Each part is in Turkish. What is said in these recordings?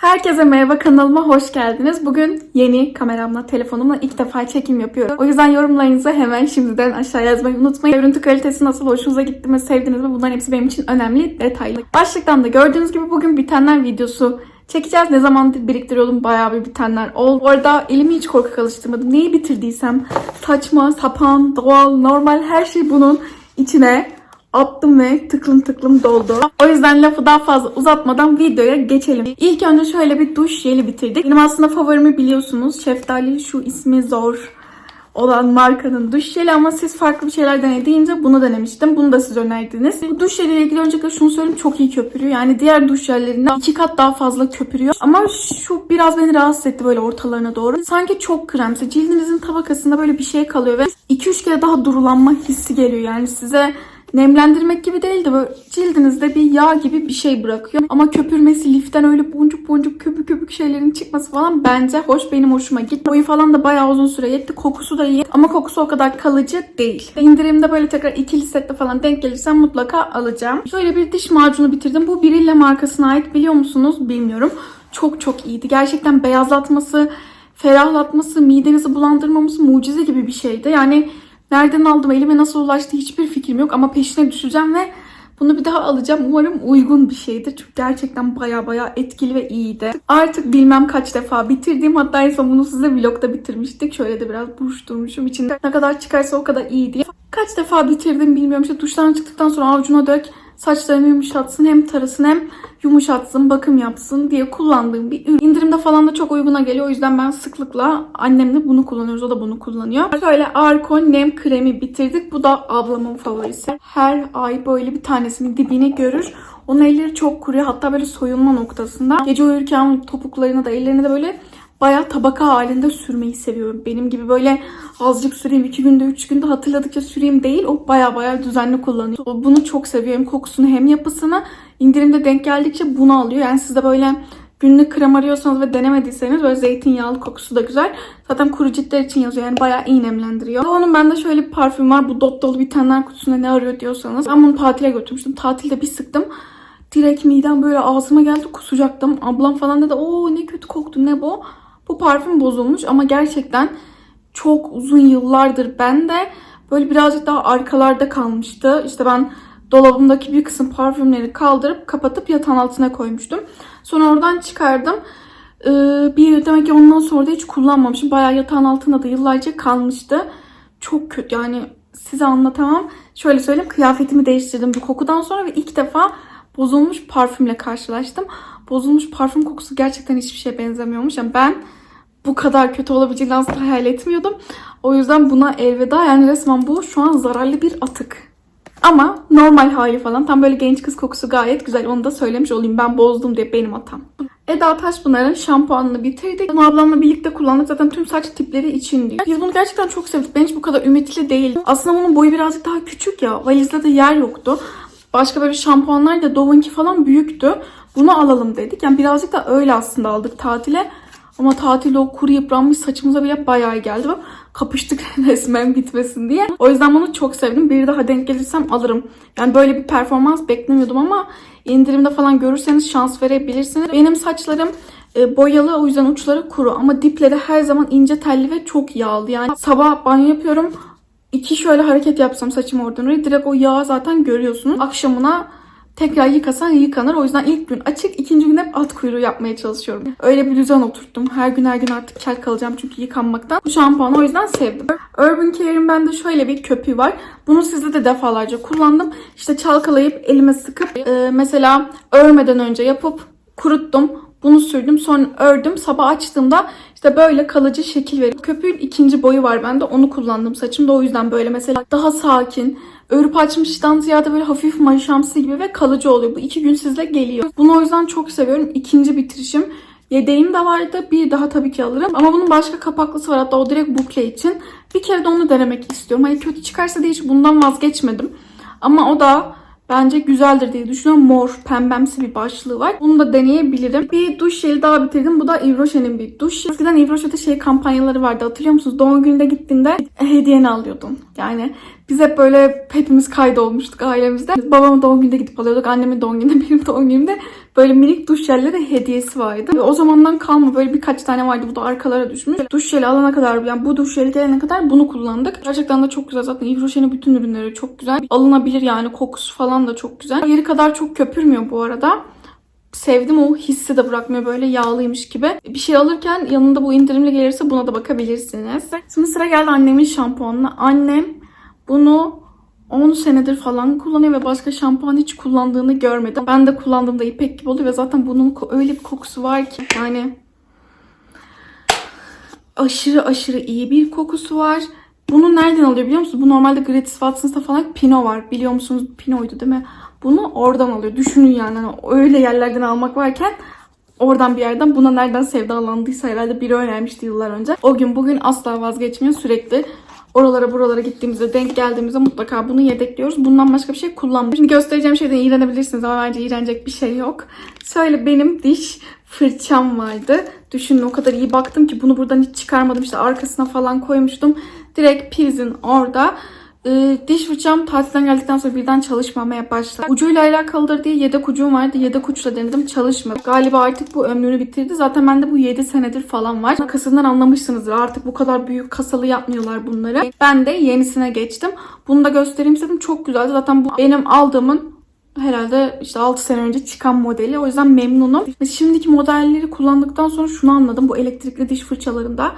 Herkese merhaba kanalıma hoş geldiniz. Bugün yeni kameramla, telefonumla ilk defa çekim yapıyorum. O yüzden yorumlarınızı hemen şimdiden aşağı yazmayı unutmayın. Görüntü kalitesi nasıl, hoşunuza gitti mi, sevdiniz mi? Bunların hepsi benim için önemli detaylı. Başlıktan da gördüğünüz gibi bugün bitenler videosu çekeceğiz. Ne zamandır biriktiriyordum bayağı bir bitenler oldu. Bu arada elimi hiç korkak alıştırmadım. Neyi bitirdiysem saçma, sapan, doğal, normal her şey bunun içine attım ve tıklım tıklım doldu. O yüzden lafı daha fazla uzatmadan videoya geçelim. İlk önce şöyle bir duş jeli bitirdik. Benim aslında favorimi biliyorsunuz. Şeftali şu ismi zor olan markanın duş jeli ama siz farklı bir şeyler denediğince bunu denemiştim. Bunu da siz önerdiniz. Bu duş jeli ile ilgili öncelikle şunu söyleyeyim çok iyi köpürüyor. Yani diğer duş jellerinden iki kat daha fazla köpürüyor. Ama şu biraz beni rahatsız etti böyle ortalarına doğru. Sanki çok kremsi. Cildinizin tabakasında böyle bir şey kalıyor ve 2-3 kere daha durulanma hissi geliyor. Yani size nemlendirmek gibi değil de böyle cildinizde bir yağ gibi bir şey bırakıyor. Ama köpürmesi, liften öyle boncuk boncuk köpük köpük şeylerin çıkması falan bence hoş benim hoşuma gitti. Boyu falan da bayağı uzun süre yetti. Kokusu da iyi ama kokusu o kadar kalıcı değil. İndirimde böyle tekrar ikili sette falan denk gelirsem mutlaka alacağım. Şöyle bir diş macunu bitirdim. Bu Birilla markasına ait biliyor musunuz bilmiyorum. Çok çok iyiydi. Gerçekten beyazlatması, ferahlatması, midenizi bulandırmaması mucize gibi bir şeydi. Yani Nereden aldım, elime nasıl ulaştı hiçbir fikrim yok ama peşine düşeceğim ve bunu bir daha alacağım. Umarım uygun bir şeydir. Çünkü gerçekten baya baya etkili ve iyiydi. Artık bilmem kaç defa bitirdiğim hatta en son bunu size vlogda bitirmiştik. Şöyle de biraz buruşturmuşum. içinde ne kadar çıkarsa o kadar iyi diye. Kaç defa bitirdim bilmiyorum. İşte duştan çıktıktan sonra avucuna dök. Saçlarımı yumuşatsın hem tarasın hem yumuşatsın, bakım yapsın diye kullandığım bir ürün. İndirimde falan da çok uyguna geliyor. O yüzden ben sıklıkla annemle bunu kullanıyoruz. O da bunu kullanıyor. Şöyle Arko nem kremi bitirdik. Bu da ablamın favorisi. Her ay böyle bir tanesinin dibini görür. Onun elleri çok kuruyor. Hatta böyle soyulma noktasında. Gece uyurken topuklarına da ellerine de böyle bayağı tabaka halinde sürmeyi seviyorum. Benim gibi böyle azıcık süreyim, iki günde, üç günde hatırladıkça süreyim değil. O bayağı bayağı düzenli kullanıyor. Bunu çok seviyorum. Kokusunu hem yapısını indirimde denk geldikçe bunu alıyor. Yani siz de böyle günlük krem arıyorsanız ve denemediyseniz böyle zeytinyağlı kokusu da güzel. Zaten kuru ciltler için yazıyor. Yani bayağı iyi nemlendiriyor. Onun bende şöyle bir parfüm var. Bu dop dolu bitenler kutusunda ne arıyor diyorsanız. Ben bunu tatile götürmüştüm. Tatilde bir sıktım. Direkt midem böyle ağzıma geldi kusacaktım. Ablam falan dedi o ne kötü koktu ne bu. Bu parfüm bozulmuş ama gerçekten çok uzun yıllardır bende böyle birazcık daha arkalarda kalmıştı. İşte ben dolabımdaki bir kısım parfümleri kaldırıp kapatıp yatağın altına koymuştum. Sonra oradan çıkardım. Ee, bir demek ki ondan sonra da hiç kullanmamışım. Bayağı yatağın altında da yıllarca kalmıştı. Çok kötü yani size anlatamam. Şöyle söyleyeyim kıyafetimi değiştirdim bu kokudan sonra ve ilk defa bozulmuş parfümle karşılaştım. Bozulmuş parfüm kokusu gerçekten hiçbir şeye benzemiyormuş. Yani ben bu kadar kötü olabileceğini asla hayal etmiyordum. O yüzden buna elveda yani resmen bu şu an zararlı bir atık. Ama normal hali falan tam böyle genç kız kokusu gayet güzel. Onu da söylemiş olayım ben bozdum diye benim hatam. Eda Taşpınar'ın şampuanını bitirdik. Bunu ablamla birlikte kullandık. Zaten tüm saç tipleri için diyor. Biz bunu gerçekten çok sevdik. Ben hiç bu kadar ümitli değildim. Aslında bunun boyu birazcık daha küçük ya. Valizde de yer yoktu. Başka böyle şampuanlar da Dove'unki falan büyüktü. Bunu alalım dedik. Yani birazcık da öyle aslında aldık tatile. Ama tatilde o kuru yıpranmış saçımıza bile bayağı geldi. Kapıştık resmen bitmesin diye. O yüzden bunu çok sevdim. Bir daha denk gelirsem alırım. Yani böyle bir performans beklemiyordum ama indirimde falan görürseniz şans verebilirsiniz. Benim saçlarım e, boyalı o yüzden uçları kuru ama dipleri her zaman ince telli ve çok yağlı. Yani sabah banyo yapıyorum. iki şöyle hareket yapsam saçımı oradan oraya direkt o yağı zaten görüyorsunuz. Akşamına tekrar yıkasan yıkanır. O yüzden ilk gün açık, ikinci gün hep alt kuyruğu yapmaya çalışıyorum. Öyle bir düzen oturttum. Her gün her gün artık kel kalacağım çünkü yıkanmaktan. Bu şampuanı o yüzden sevdim. Urban Care'in bende şöyle bir köpüğü var. Bunu sizde de defalarca kullandım. İşte çalkalayıp elime sıkıp e, mesela örmeden önce yapıp kuruttum. Bunu sürdüm sonra ördüm. Sabah açtığımda işte böyle kalıcı şekil veriyor. Köpüğün ikinci boyu var bende. Onu kullandım saçımda. O yüzden böyle mesela daha sakin, örüp açmıştan ziyade böyle hafif maşamsı gibi ve kalıcı oluyor. Bu iki gün sizle geliyor. Bunu o yüzden çok seviyorum. İkinci bitirişim. Yedeğim de vardı. Bir daha tabii ki alırım. Ama bunun başka kapaklısı var. Hatta o direkt bukle için. Bir kere de onu denemek istiyorum. Hani kötü çıkarsa diye hiç bundan vazgeçmedim. Ama o da Bence güzeldir diye düşünüyorum. Mor, pembemsi bir başlığı var. Bunu da deneyebilirim. Bir duş jeli daha bitirdim. Bu da Yves Rocher'in bir duş. Eskiden Yves Rocher'de şey kampanyaları vardı. Hatırlıyor musunuz? Doğum gününde gittiğinde hediyeni alıyordun. Yani biz hep böyle hepimiz kaydolmuştuk ailemizde. Babamın doğum gününde gidip alıyorduk. Annemin doğum gününde, benim doğum günümde böyle minik duş jelleri hediyesi vardı. Ve o zamandan kalma böyle birkaç tane vardı. Bu da arkalara düşmüş. Duş jeli alana kadar yani bu duş jeli gelene kadar bunu kullandık. Gerçekten de çok güzel. Zaten Yves Rocher'in bütün ürünleri çok güzel. Alınabilir yani kokusu falan da çok güzel. Yeri kadar çok köpürmüyor bu arada sevdim o hissi de bırakmıyor böyle yağlıymış gibi. Bir şey alırken yanında bu indirimli gelirse buna da bakabilirsiniz. Şimdi sıra geldi annemin şampuanına. Annem bunu 10 senedir falan kullanıyor ve başka şampuan hiç kullandığını görmedim. Ben de kullandığımda ipek gibi oluyor ve zaten bunun öyle bir kokusu var ki yani aşırı aşırı iyi bir kokusu var. Bunu nereden alıyor biliyor musunuz? Bu normalde Gratis Watson's'ta falan Pino var. Biliyor musunuz? Pino'ydu değil mi? Bunu oradan alıyor. Düşünün yani hani öyle yerlerden almak varken oradan bir yerden buna nereden sevdalandıysa herhalde biri önermişti yıllar önce. O gün bugün asla vazgeçmiyor. Sürekli oralara buralara gittiğimizde denk geldiğimizde mutlaka bunu yedekliyoruz. Bundan başka bir şey kullanmıyoruz. Şimdi göstereceğim şeyden iğrenebilirsiniz ama bence iğrenecek bir şey yok. Şöyle benim diş fırçam vardı. Düşünün o kadar iyi baktım ki bunu buradan hiç çıkarmadım. İşte arkasına falan koymuştum. Direkt prizin orada. Ee, diş fırçam tatilden geldikten sonra birden çalışmamaya başladı. Ucuyla alakalıdır diye yedek ucum vardı. Yedek uçla denedim çalışmadı. Galiba artık bu ömrünü bitirdi. Zaten bende bu 7 senedir falan var. Kasından anlamışsınızdır. Artık bu kadar büyük kasalı yapmıyorlar bunları. Ben de yenisine geçtim. Bunu da göstereyim istedim. Çok güzeldi. Zaten bu benim aldığımın herhalde işte 6 sene önce çıkan modeli. O yüzden memnunum. Şimdiki modelleri kullandıktan sonra şunu anladım. Bu elektrikli diş fırçalarında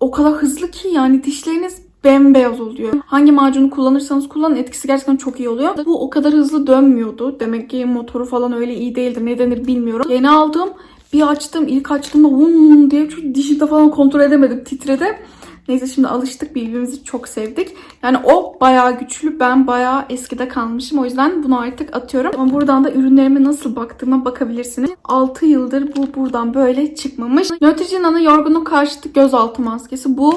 o kadar hızlı ki yani dişleriniz bembeyaz oluyor. Hangi macunu kullanırsanız kullanın etkisi gerçekten çok iyi oluyor. Bu o kadar hızlı dönmüyordu. Demek ki motoru falan öyle iyi değildir. Ne denir bilmiyorum. Yeni aldım. Bir açtım. ilk açtığımda vum diye şu dişimde falan kontrol edemedim. Titredi. Neyse şimdi alıştık. Birbirimizi çok sevdik. Yani o bayağı güçlü. Ben bayağı eskide kalmışım. O yüzden bunu artık atıyorum. Ama buradan da ürünlerime nasıl baktığıma bakabilirsiniz. 6 yıldır bu buradan böyle çıkmamış. Neutrogena'nın yorgunluk karşıtı gözaltı maskesi. Bu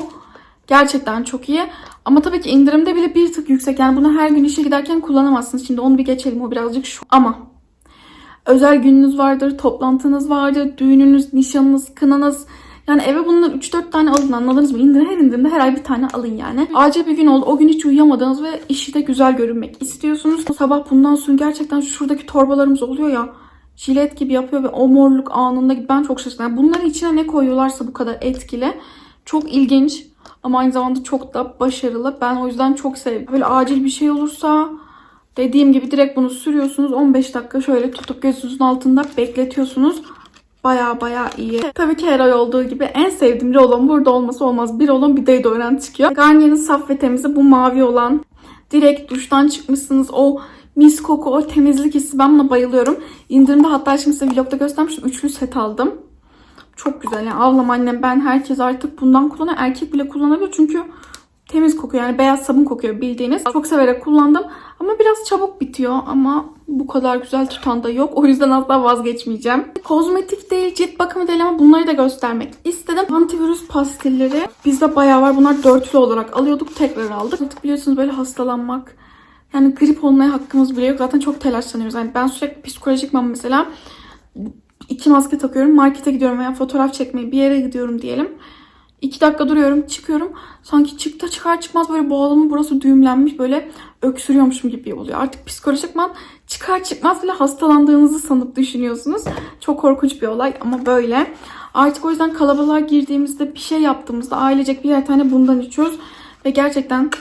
Gerçekten çok iyi. Ama tabii ki indirimde bile bir tık yüksek. Yani bunu her gün işe giderken kullanamazsınız. Şimdi onu bir geçelim. O birazcık şu. Ama özel gününüz vardır, toplantınız vardır, düğününüz, nişanınız, kınanız. Yani eve bunlar 3-4 tane alın anladınız mı? İndir, her indirimde her ay bir tane alın yani. Acil bir gün oldu. O gün hiç uyuyamadınız ve işi de güzel görünmek istiyorsunuz. Sabah bundan sonra gerçekten şuradaki torbalarımız oluyor ya. Jilet gibi yapıyor ve o morluk anında ben çok şaşırdım. Yani bunların içine ne koyuyorlarsa bu kadar etkili. Çok ilginç ama aynı zamanda çok da başarılı. Ben o yüzden çok sevdim. Böyle acil bir şey olursa dediğim gibi direkt bunu sürüyorsunuz. 15 dakika şöyle tutup gözünüzün altında bekletiyorsunuz. Baya baya iyi. Tabii ki her ay olduğu gibi en sevdiğim rolon burada olması olmaz. Bir rolon bir deodorant çıkıyor. Garnier'in saf ve temizi bu mavi olan. Direkt duştan çıkmışsınız. O mis koku, o temizlik hissi ben buna bayılıyorum. İndirimde hatta şimdi size vlogda göstermiştim. Üçlü set aldım. Çok güzel. Yani ablam annem ben herkes artık bundan kullanıyor. Erkek bile kullanabilir çünkü temiz kokuyor. Yani beyaz sabun kokuyor bildiğiniz. Çok severek kullandım. Ama biraz çabuk bitiyor ama bu kadar güzel tutan da yok. O yüzden asla vazgeçmeyeceğim. Kozmetik değil, cilt bakımı değil ama bunları da göstermek istedim. Antivirüs pastilleri bizde bayağı var. Bunlar dörtlü olarak alıyorduk. Tekrar aldık. Artık biliyorsunuz böyle hastalanmak. Yani grip olmaya hakkımız bile yok. Zaten çok telaşlanıyoruz. Yani ben sürekli psikolojikman mesela iki maske takıyorum. Markete gidiyorum veya fotoğraf çekmeye bir yere gidiyorum diyelim. İki dakika duruyorum, çıkıyorum. Sanki çıktı çıkar çıkmaz böyle boğazımın burası düğümlenmiş böyle öksürüyormuşum gibi oluyor. Artık psikolojikman çıkar çıkmaz bile hastalandığınızı sanıp düşünüyorsunuz. Çok korkunç bir olay ama böyle. Artık o yüzden kalabalığa girdiğimizde bir şey yaptığımızda ailecek birer tane bundan içiyoruz. Ve gerçekten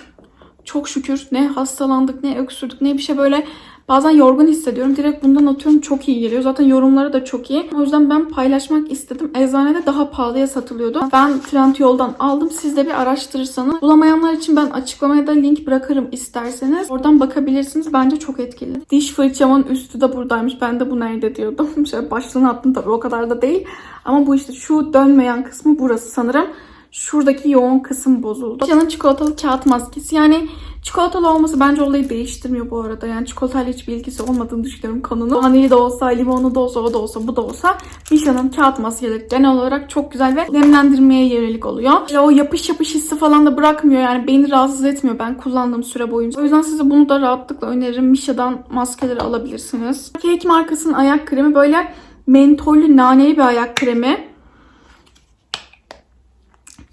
çok şükür ne hastalandık ne öksürdük ne bir şey böyle Bazen yorgun hissediyorum. Direkt bundan atıyorum çok iyi geliyor. Zaten yorumları da çok iyi. O yüzden ben paylaşmak istedim. Eczanede daha pahalıya satılıyordu. Ben Trendyol'dan aldım. Siz de bir araştırırsanız. Bulamayanlar için ben açıklamaya da link bırakırım isterseniz. Oradan bakabilirsiniz. Bence çok etkili. Diş fırçamın üstü de buradaymış. Ben de bu nerede diyordum. Şöyle başlığını attım tabii o kadar da değil. Ama bu işte şu dönmeyen kısmı burası sanırım. Şuradaki yoğun kısım bozuldu. Canın çikolatalı kağıt maskesi. Yani çikolatalı olması bence olayı değiştirmiyor bu arada. Yani çikolatayla hiçbir ilgisi olmadığını düşünüyorum konunun. Vanili de olsa, limonlu da olsa, o da olsa, bu da olsa. Michelin kağıt maskeleri genel olarak çok güzel ve nemlendirmeye yönelik oluyor. Ya o yapış yapış hissi falan da bırakmıyor. Yani beni rahatsız etmiyor ben kullandığım süre boyunca. O yüzden size bunu da rahatlıkla öneririm. Michelin maskeleri alabilirsiniz. Cake markasının ayak kremi böyle mentollü naneli bir ayak kremi.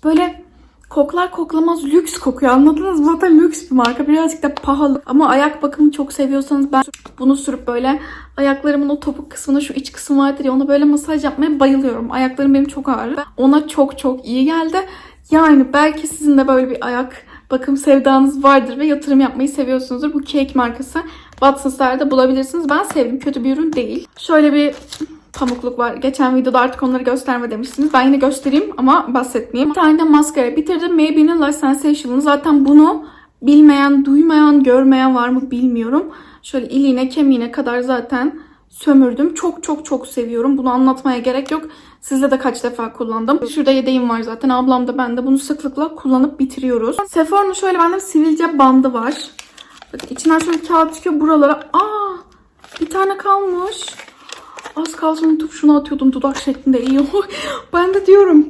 Böyle koklar koklamaz lüks kokuyor anladınız mı? Zaten lüks bir marka birazcık da pahalı. Ama ayak bakımı çok seviyorsanız ben bunu sürüp böyle ayaklarımın o topuk kısmına şu iç kısım vardır ya ona böyle masaj yapmaya bayılıyorum. Ayaklarım benim çok ağrı. Ona çok çok iyi geldi. Yani belki sizin de böyle bir ayak bakım sevdanız vardır ve yatırım yapmayı seviyorsunuzdur. Bu Cake markası Watsons'larda bulabilirsiniz. Ben sevdim. Kötü bir ürün değil. Şöyle bir pamukluk var. Geçen videoda artık onları gösterme demiştiniz. Ben yine göstereyim ama bahsetmeyeyim. Bir tane maskara bitirdim. Maybelline'in Lash Sensation'ı. Zaten bunu bilmeyen, duymayan, görmeyen var mı bilmiyorum. Şöyle iliğine, kemiğine kadar zaten sömürdüm. Çok çok çok seviyorum. Bunu anlatmaya gerek yok. Sizle de kaç defa kullandım. Şurada yedeğim var zaten. Ablam da ben de bunu sıklıkla kullanıp bitiriyoruz. Sephora'nın şöyle bende sivilce bandı var. Bakın içinden şöyle kağıt çıkıyor buralara. Aa! Bir tane kalmış. Az kalsın unutup şunu atıyordum dudak şeklinde iyi. ben de diyorum.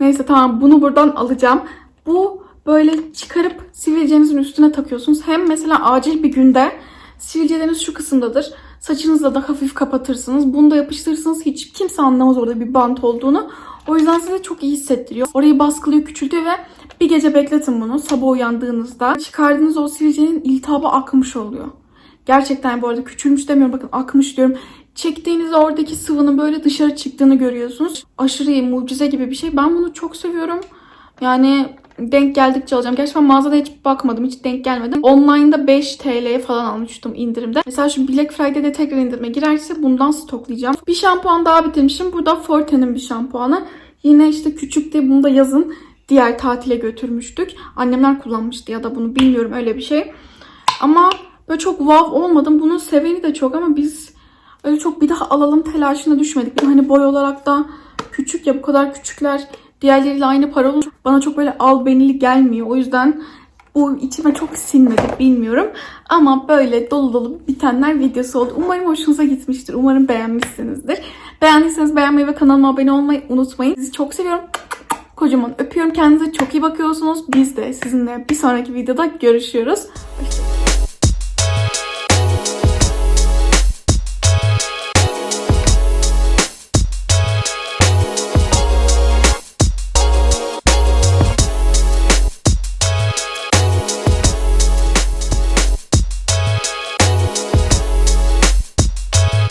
Neyse tamam bunu buradan alacağım. Bu böyle çıkarıp sivilcenizin üstüne takıyorsunuz. Hem mesela acil bir günde sivilceleriniz şu kısımdadır. Saçınızla da hafif kapatırsınız. Bunu da yapıştırırsınız. Hiç kimse anlamaz orada bir bant olduğunu. O yüzden size çok iyi hissettiriyor. Orayı baskılıyor, küçültüyor ve bir gece bekletin bunu. Sabah uyandığınızda çıkardığınız o sivilcenin iltihabı akmış oluyor. Gerçekten bu arada küçülmüş demiyorum bakın akmış diyorum. Çektiğinizde oradaki sıvının böyle dışarı çıktığını görüyorsunuz. Aşırı iyi, mucize gibi bir şey. Ben bunu çok seviyorum. Yani denk geldikçe alacağım. Gerçi ben mağazada hiç bakmadım. Hiç denk gelmedim. Online'da 5 TL'ye falan almıştım indirimde. Mesela şu Black Friday'de tekrar indirime girerse bundan stoklayacağım. Bir şampuan daha bitirmişim. Burada Forte'nin bir şampuanı. Yine işte küçükte bunu da yazın diğer tatile götürmüştük. Annemler kullanmıştı ya da bunu bilmiyorum öyle bir şey. Ama böyle çok wow olmadım. Bunun seveni de çok ama biz öyle çok bir daha alalım telaşına düşmedik. Hani boy olarak da küçük ya bu kadar küçükler diğerleriyle aynı para olur. Bana çok böyle albenili gelmiyor. O yüzden bu içime çok sinmedi bilmiyorum. Ama böyle dolu dolu bitenler videosu oldu. Umarım hoşunuza gitmiştir. Umarım beğenmişsinizdir. Beğendiyseniz beğenmeyi ve kanalıma abone olmayı unutmayın. Sizi çok seviyorum. Kocaman öpüyorum. Kendinize çok iyi bakıyorsunuz. Biz de sizinle bir sonraki videoda görüşüyoruz. Hoşçakalın.